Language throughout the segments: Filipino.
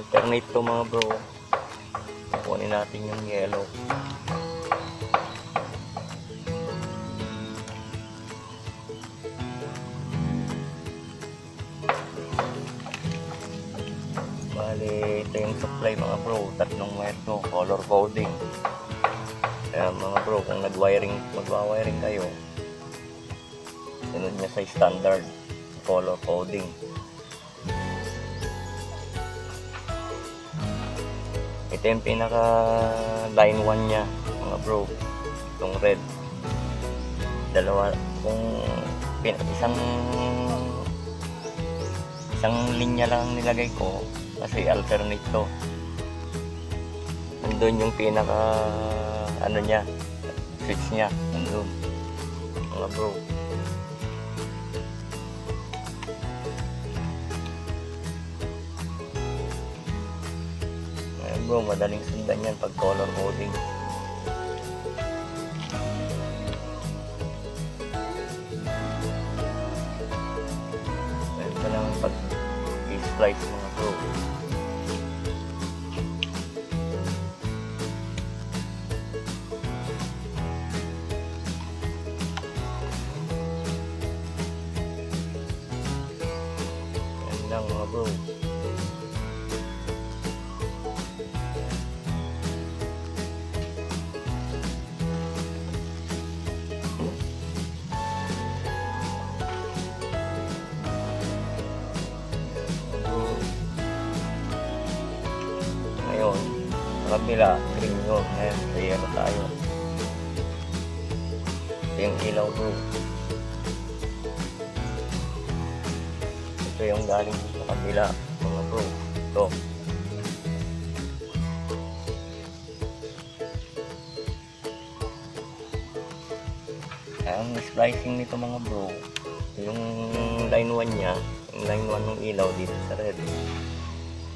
alternate to mga bro. Kukunin natin yung yellow. Bali, ito yung supply mga bro. Tatlong wire to, color coding. Kaya mga bro, kung nag-wiring, magwa-wiring kayo, sunod niya sa standard color coding. Ito yung pinaka line 1 niya, mga bro. Itong red. Dalawa, kung isang isang linya lang nilagay ko kasi alternate to. Nandun yung pinaka ano niya, switch niya. Nandun. Mga bro. Bro, madaling sundan yan pag color coding. Ayan pa lang pag i-splice mga kabila, green yun. Ngayon, sa yellow tayo. Ito yung ilaw bro. Ito yung galing sa kabila, mga bro. Ito. Ang splicing nito mga bro, yung line 1 niya, yung line 1 ng ilaw dito sa red,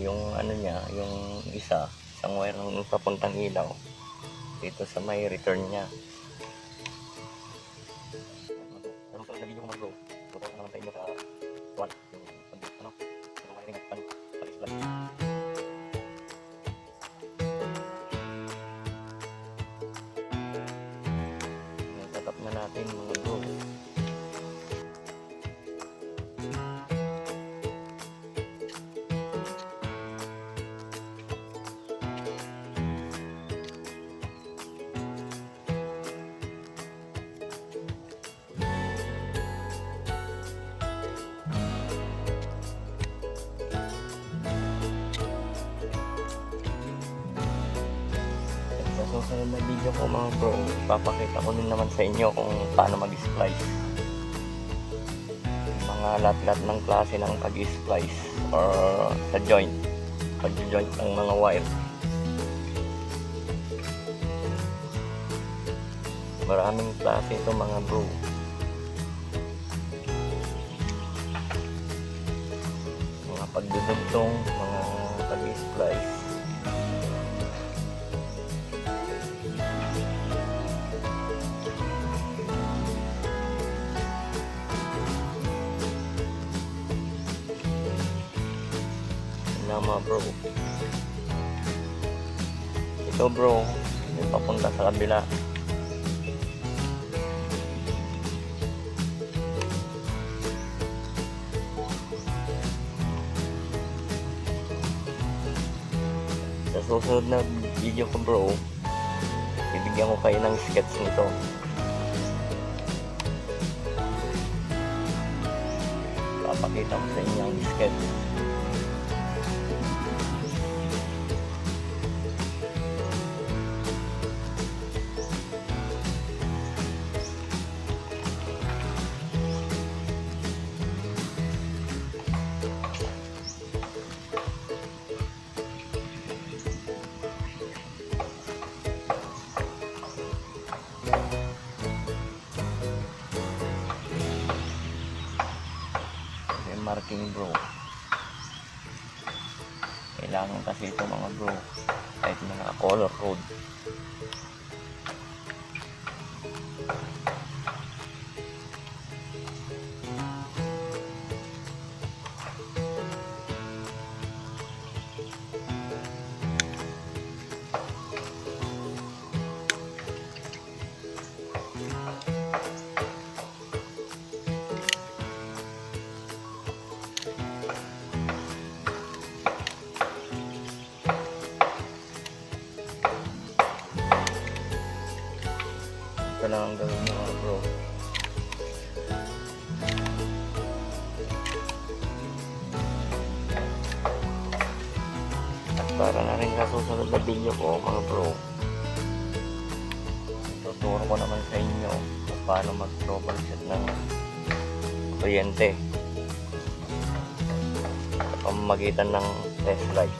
yung ano niya, yung isa, isang wire ng papuntang ilaw, dito sa may return niya. Ano pa nabigyan ko bro? Tutok ko naman sa inyo sa susunod na video ko mga bro, papakita ko din naman sa inyo kung paano mag-splice. Mga lahat-lahat ng klase ng pag-splice or sa joint. Pag-joint ng mga wire. Maraming klase ito mga bro. Mga pagdudugtong, mga pag-splice. Mga bro. Ito bro, yung papunta sa kabila. Sa susunod na video ko bro, bibigyan ko kayo ng sketch nito. Papakita ko sa inyo ang sketch. May marking bro. Kailangan kasi ito mga bro. Kahit na naka-color code. Sa susunod na video ko mga bro. Tuturo ko naman sa inyo kung paano mag troubleshoot ng kuryente. Pamamagitan ng test light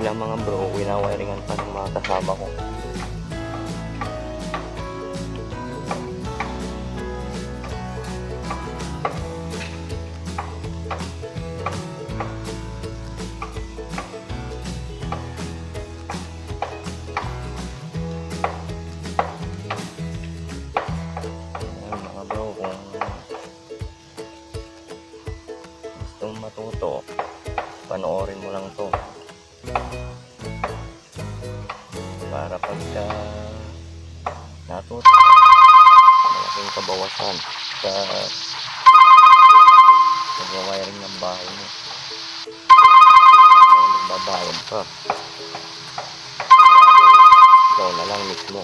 bilang mga bro winawiringan pa ng mga kasama ko. Ayan, mga bro kung gusto mong matuto panoorin mo lang to kabawasan sa pag-wiring ng bahay mo. Kaya magbabayad ka. Ikaw na lang mismo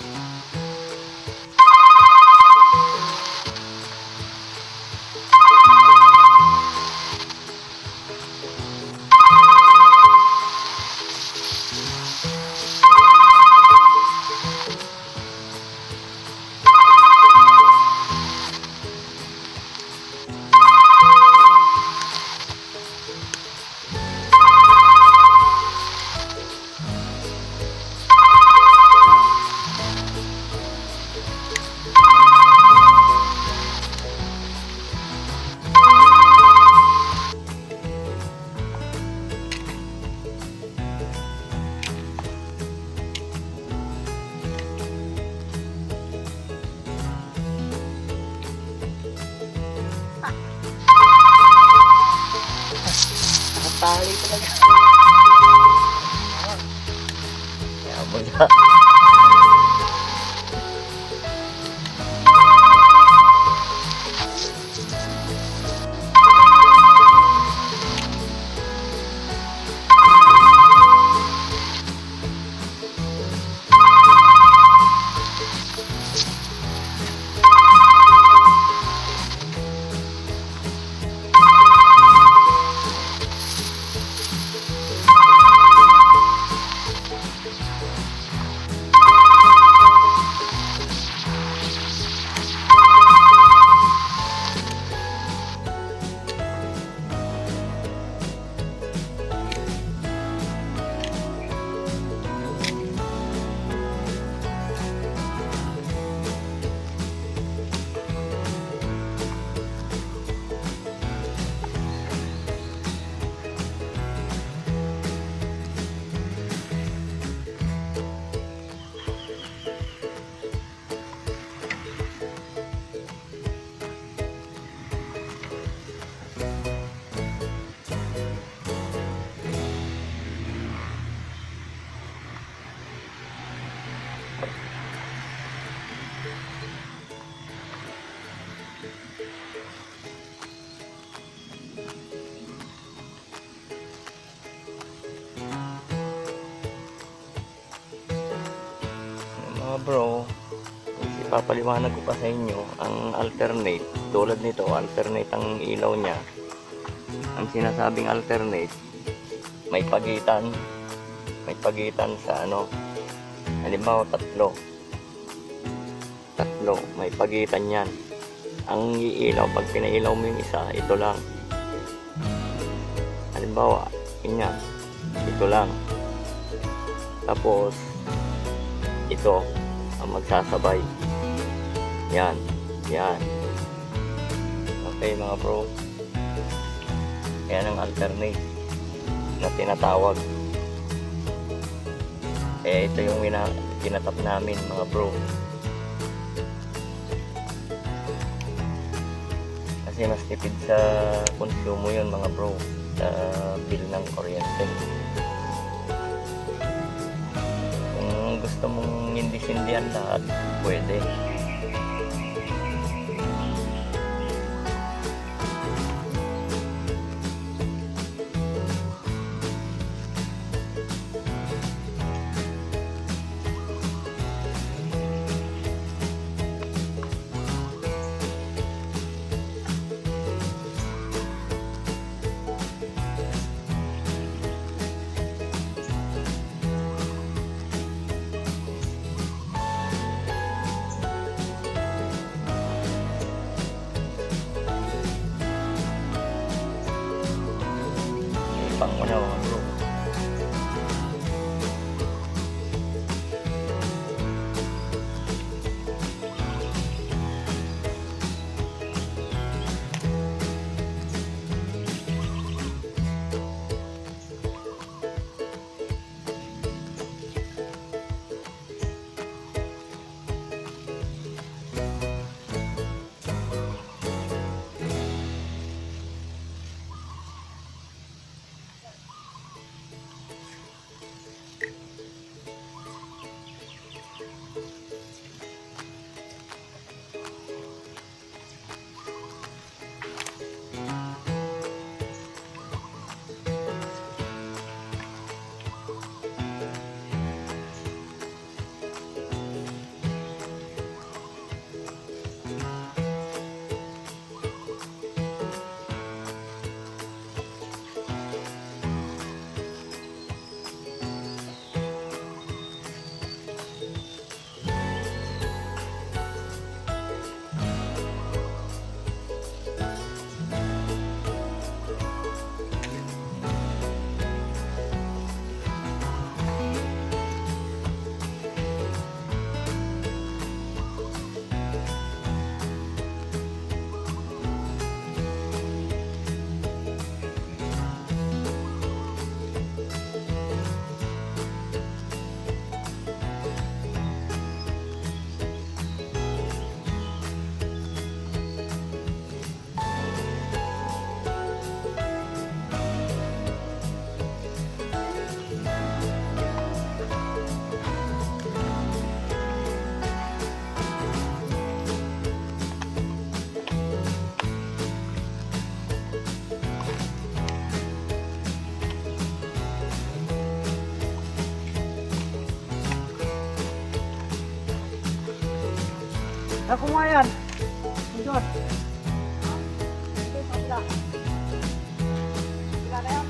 bro, ipapaliwanag ko pa sa inyo ang alternate. Tulad nito, alternate ang ilaw niya. Ang sinasabing alternate, may pagitan. May pagitan sa ano. Halimbawa, tatlo. Tatlo, may pagitan yan. Ang iilaw, pag pinailaw mo yung isa, ito lang. Halimbawa, yun nga, ito lang. Tapos, ito magsasabay. Yan, yan. Okay mga bro. Yan ang alternate na tinatawag. Eh, ito yung tinatap namin mga bro. Kasi mas tipid sa konsumo yun mga bro. Sa bill ng kuryente. Kung gusto mong hindi-sindihan lahat, pwede. Ako nga yan. Doon. Sila. Sila na yan.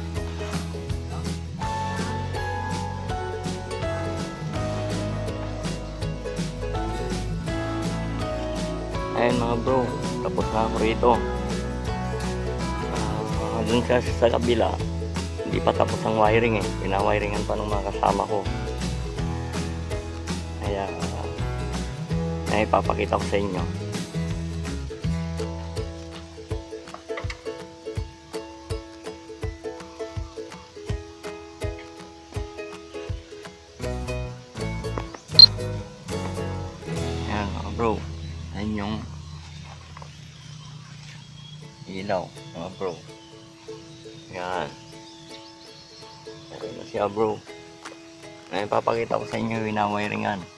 Ayun mga bro, tapos na ako rito. Ah, dun sa, sa kabila, hindi pa tapos ang wiring eh. Pinawiringan pa ng mga kasama ko. Ay ipapakita ko sa inyo. Ayan mga bro, ayun yung ilaw mga bro. Yan. Ayun na siya bro. Ay papakita ko sa inyo yung winawiringan.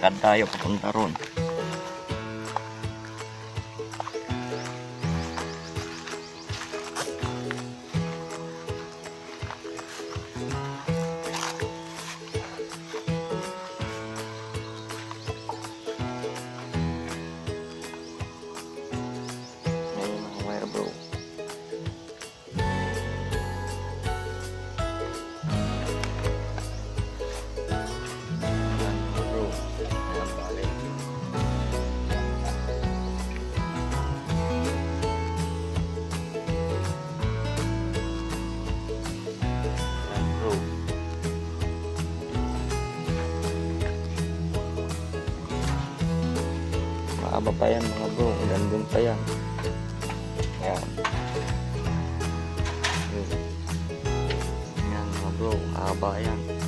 Lakad tayo papunta ron. Maaba pa yan mga bro. Nandun pa yan. Mahaba yan. Tayo mga bro. Balik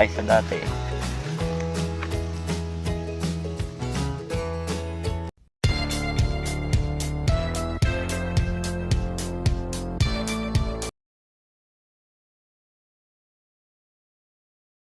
tayo sa dati.